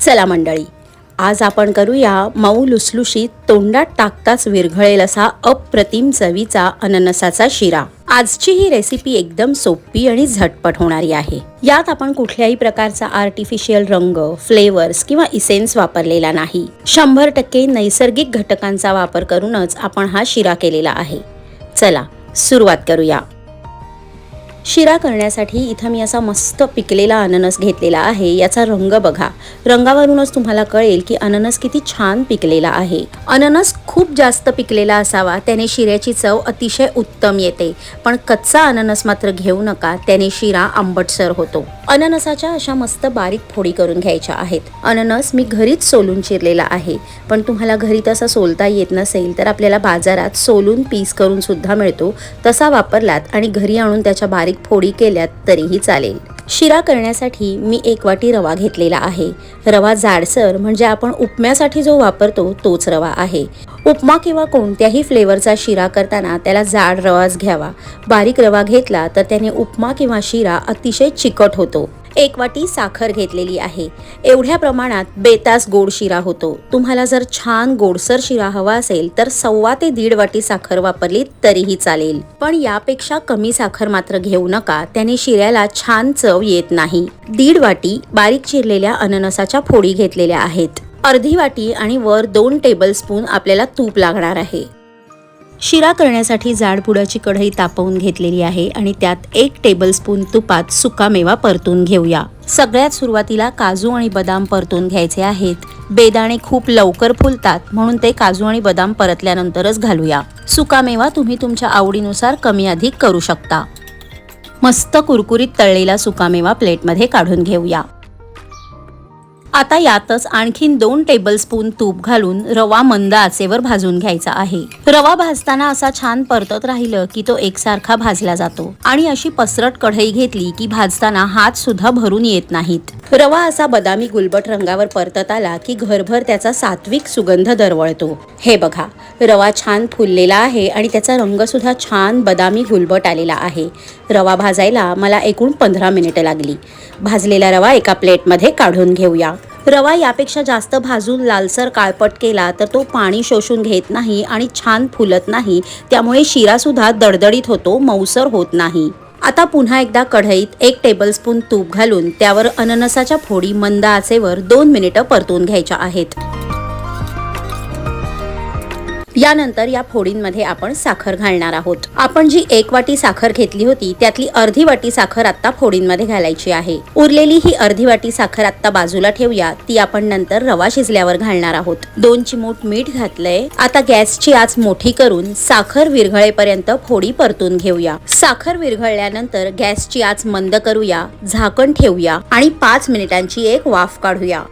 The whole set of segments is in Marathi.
चला मंडळी आज आपण करूया मऊ लुसलुशीत तोंडात टाकताच विरघळेल असा अप्रतिम चवीचा अननसाचा शिरा. आजची ही रेसिपी एकदम सोपी आणि झटपट होणारी आहे. यात आपण कुठल्याही प्रकारचा आर्टिफिशियल रंग फ्लेवर्स किंवा इसेन्स वापरलेला नाही. शंभर टक्के नैसर्गिक घटकांचा वापर करूनच आपण हा शिरा केलेला आहे. चला सुरुवात करूया. शिरा करण्यासाठी इथं मी असा मस्त पिकलेला अननस घेतलेला आहे. याचा रंग बघा. रंगावरूनच तुम्हाला कळेल की अननस किती छान पिकलेला आहे. अननस खूप जास्त पिकलेला असावा त्याने शिऱ्याची चव अतिशय उत्तम येते. पण कच्चा अननस मात्र घेऊ नका त्याने शिरा आंबटसर होतो. अननसाच्या अशा मस्त बारीक फोडी करून घ्यायच्या आहेत. अननस मी घरीच सोलून चिरलेला आहे. पण तुम्हाला घरी तसा सोलता येत नसेल तर आपल्याला बाजारात सोलून पीस करून सुद्धा मिळतो. तसा वापरलात आणि घरी आणून त्याच्या बारीक फोडी केल्यात तरीही चालेल. शिरा करण्यासाठी मी एक वाटी रवा घेतलेला आहे. रवा जाडसर म्हणजे आपण उपम्यासाठी जो वापरतो तोच रवा आहे. उपमा किंवा कोणत्याही फ्लेवरचा शिरा करताना त्याला जाड रवाच घ्यावा. बारीक रवा घेतला तर त्याने उपमा किंवा शिरा अतिशय चिकट होतो. एक वाटी साखर घेतलेली आहे. एवढ्या प्रमाणात बेतास गोड शिरा होतो. तुम्हाला जर छान गोडसर शिरा हवा असेल तर सव्वा ते दीड वाटी साखर वापरली तरीही चालेल. पण यापेक्षा कमी साखर मात्र घेऊ नका. त्याने शिऱ्याला छान चव येत नाही. दीड वाटी बारीक चिरलेल्या अननसाच्या फोडी घेतलेल्या आहेत. अर्धी वाटी आणि वर दोन टेबलस्पून आपल्याला तूप लागणार आहे. शिरा करण्यासाठी जाडपुडाची कढई तापवून घेतलेली आहे आणि त्यात एक टेबलस्पून तुपात सुकामेवा परतून घेऊया. सगळ्यात सुरुवातीला काजू आणि बदाम परतून घ्यायचे आहेत. बेदाणे खूप लवकर फुलतात म्हणून ते काजू आणि बदाम परतल्यानंतरच घालूया. सुकामेवा तुम्ही तुमच्या आवडीनुसार कमी अधिक करू शकता. मस्त कुरकुरीत तळलेला सुकामेवा प्लेटमध्ये काढून घेऊया. आता यातच आणखीन दोन टेबलस्पून तूप घालून रवा मंद आचेवर भाजून घ्यायचा आहे. रवा भाजताना असा छान परतत राहिलं की तो एकसारखा भाजला जातो. आणि अशी पसरट कढई घेतली की भाजताना हात सुद्धा भरून येत नाहीत. रवा असा बदामी गुलबट रंगावर परतत आला की घरभर त्याचा सात्विक सुगंध दरवळतो. हे बघा रवा छान फुललेला आहे आणि त्याचा रंग सुद्धा छान बदामी गुलबट आलेला आहे. रवा भाजायला मला एकूण पंधरा मिनिटं लागली. भाजलेला रवा एका प्लेटमध्ये काढून घेऊया. रवा यापेक्षा जास्त भाजून लालसर काळपट केला तर तो पाणी शोषून घेत नाही आणि छान फुलत नाही. त्यामुळे शिरासुद्धा दडदडीत होतो मऊसर होत नाही. आता पुन्हा एकदा कढईत एक टेबलस्पून तूप घालून त्यावर अननसाच्या फोडी मंद आचेवर दोन मिनिटं परतून घ्यायच्या आहेत. यानंतर या फोडींमध्ये आपण साखर घालणार आहोत. आपण जी एक वाटी साखर घेतली होती त्यातली अर्धी वाटी साखर आता फोडींमध्ये घालायची आहे. उरलेली ही अर्धी वाटी साखर आता बाजूला ठेवूया. ती आपण नंतर रवा शिजल्यावर घालणार आहोत. दोन चिमूट मीठ घातलंय. आता गॅसची आच मोठी करून साखर विरघळेपर्यंत फोडी परतून घेऊया. साखर विरघळल्यानंतर गॅसची आच मंद करूया झाकण ठेवूया आणि पाच मिनिटांची एक वाफ काढूया.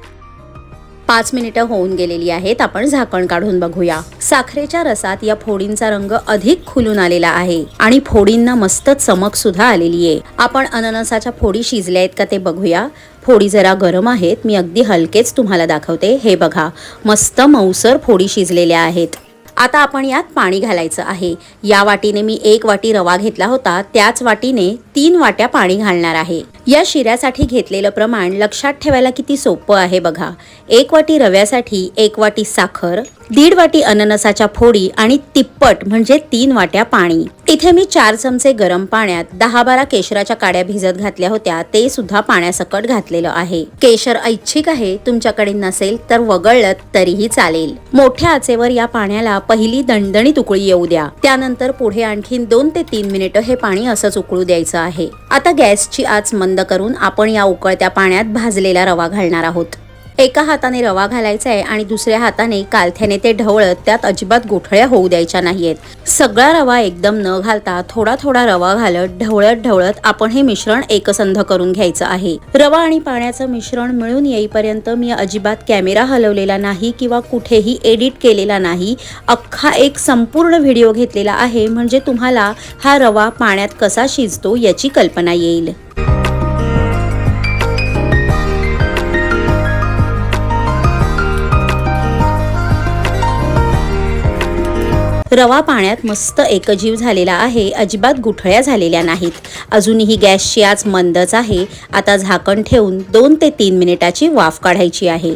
पाच मिनिटं होऊन गेलेली आहेत. आपण झाकण काढून बघूया. साखरेच्या रसात या फोडींचा रंग अधिक खुलून आलेला आहे आणि फोडींना मस्त चमक सुद्धा आलेली आहे. आपण अननसाच्या फोडी शिजल्या आहेत का ते बघूया. फोडी जरा गरम आहेत. मी अगदी हलकेच तुम्हाला दाखवते. हे बघा मस्त मऊसर फोडी शिजलेल्या आहेत. आता आपण यात पाणी घालायचं आहे. या वाटीने मी एक वाटी रवा घेतला होता. त्याच वाटीने तीन वाट्या पाणी घालणार आहे. या शिऱ्यासाठी घेतलेलं प्रमाण लक्षात ठेवायला किती सोपं आहे बघा. एक वाटी रव्यासाठी एक वाटी साखर दीड वाटी अननसाच्या फोडी आणि तिप्पट म्हणजे तीन वाट्या पाणी. इथे मी चार चमचे गरम पाण्यात दहा बारा केशराच्या काड्या भिजत घातल्या होत्या ते सुद्धा पाण्यासकट घातलेलं आहे. केशर ऐच्छिक आहे तुमच्याकडे नसेल तर वगळलं तरीही चालेल. मोठ्या आचेवर या पाण्याला पहिली दणदणीत उकळी येऊ द्या. त्यानंतर पुढे आणखीन दोन ते तीन मिनिटं हे पाणी असंच उकळू द्यायचं आहे. आता गॅसची आच मंद करून आपण या उकळत्या पाण्यात भाजलेला रवा घालणार आहोत. एका हाताने रवा घालायचा आहे आणि दुसऱ्या हाताने कालथ्याने ते ढवळत त्यात अजिबात गोठळ्या होऊ द्यायच्या नाहीयेत. सगळा रवा एकदम न घालता थोडा थोडा रवा घालत ढवळत ढवळत आपण हे मिश्रण एकसंध करून घ्यायचं आहे. रवा आणि पाण्याचं मिश्रण मिळून येईपर्यंत मी अजिबात कॅमेरा हलवलेला नाही किंवा कुठेही एडिट केलेला नाही. अख्खा एक संपूर्ण व्हिडिओ घेतलेला आहे म्हणजे तुम्हाला हा रवा पाण्यात कसा शिजतो याची कल्पना येईल. रवा पाण्यात मस्त एकजीव झालेला आहे अजिबात गुठळ्या झालेल्या नाहीत. अजूनही गॅसची आज मंदच आहे. आता झाकण ठेवून दोन ते तीन मिनिटाची वाफ काढायची आहे.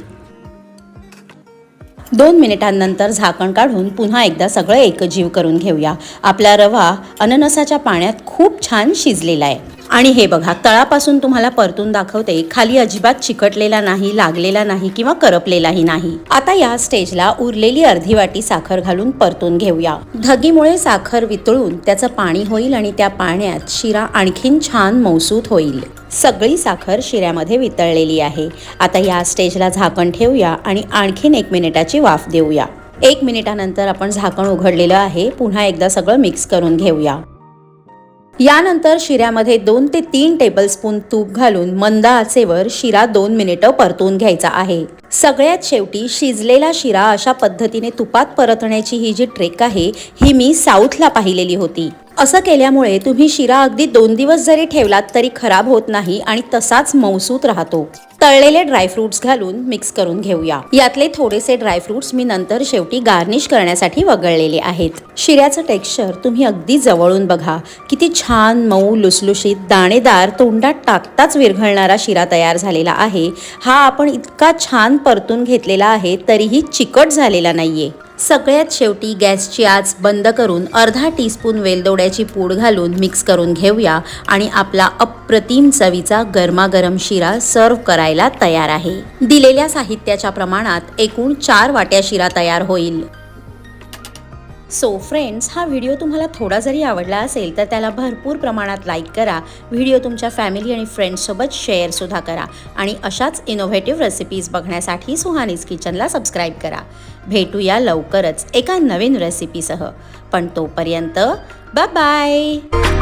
दोन मिनिटांनंतर झाकण काढून पुन्हा एकदा सगळं एकजीव करून घेऊया. आपला रवा अननसाच्या पाण्यात खूप छान शिजलेला आहे. आणि हे बघा तळापासून तुम्हाला परतून दाखवते खाली अजिबात चिकटलेला नाही लागलेला नाही किंवा करपलेलाही नाही. आता या स्टेजला उरलेली अर्धी वाटी साखर घालून परतून घेऊया. धगीमुळे साखर वितळून त्याचं पाणी होईल आणि त्या पाण्यात शिरा आणखीन छान मौसूत होईल. सगळी साखर शिऱ्यामध्ये वितळलेली आहे. आता या स्टेजला झाकण ठेवूया आणि आणखीन एक मिनिटाची वाफ देऊया. एक मिनिटानंतर आपण झाकण उघडलेलं आहे. पुन्हा एकदा सगळं मिक्स करून घेऊया. यानंतर शिऱ्यामध्ये दोन ते तीन टेबलस्पून तूप घालून मंद आचेवर शिरा दोन मिनिटं परतून घ्यायचा आहे. सगळ्यात शेवटी शिजलेला शिरा अशा पद्धतीने तुपात परतण्याची ही जी ट्रेक आहे ही मी साऊथला पाहिलेली होती. असं केल्यामुळे तुम्ही शिरा अगदी दोन दिवस जरी ठेवलात तरी खराब होत नाही आणि तसाच मौसूत राहतो. तळलेले ड्रायफ्रुट्स घालून मिक्स करून घेऊया. यातले थोडेसे ड्रायफ्रुट्स मी नंतर शेवटी गार्निश करण्यासाठी वगळलेले आहेत. शिऱ्याचं टेक्स्चर तुम्ही अगदी जवळून बघा. किती छान मऊ लुसलुशीत दाणेदार तोंडात टाकताच विरघळणारा शिरा तयार झालेला आहे. हा आपण इतका छान परतून घेतलेला आहे तरीही चिकट झालेला नाहीये. सगळ्यात शेवटी गॅसची आच बंद करून अर्धा टीस्पून वेलदोड्याची पूड घालून मिक्स करून घेऊया आणि आपला अप्रतिम चवीचा गरमागरम शिरा सर्व करायला तयार आहे. दिलेल्या साहित्याच्या प्रमाणात एकूण चार वाट्या शिरा तयार होईल. सो फ्रेंड्स हा व्हिडिओ तुम्हाला थोडा जरी आवडला असेल तर त्याला भरपूर प्रमाणात लाईक करा. व्हिडिओ तुमच्या फॅमिली आणि फ्रेंड्ससोबत शेअरसुद्धा करा. आणि अशाच इनोव्हेटिव्ह रेसिपीज बघण्यासाठी सुहानीज किचनला सबस्क्राईब करा. भेटूया लवकरच एका नवीन रेसिपीसह पण तोपर्यंत बाय बाय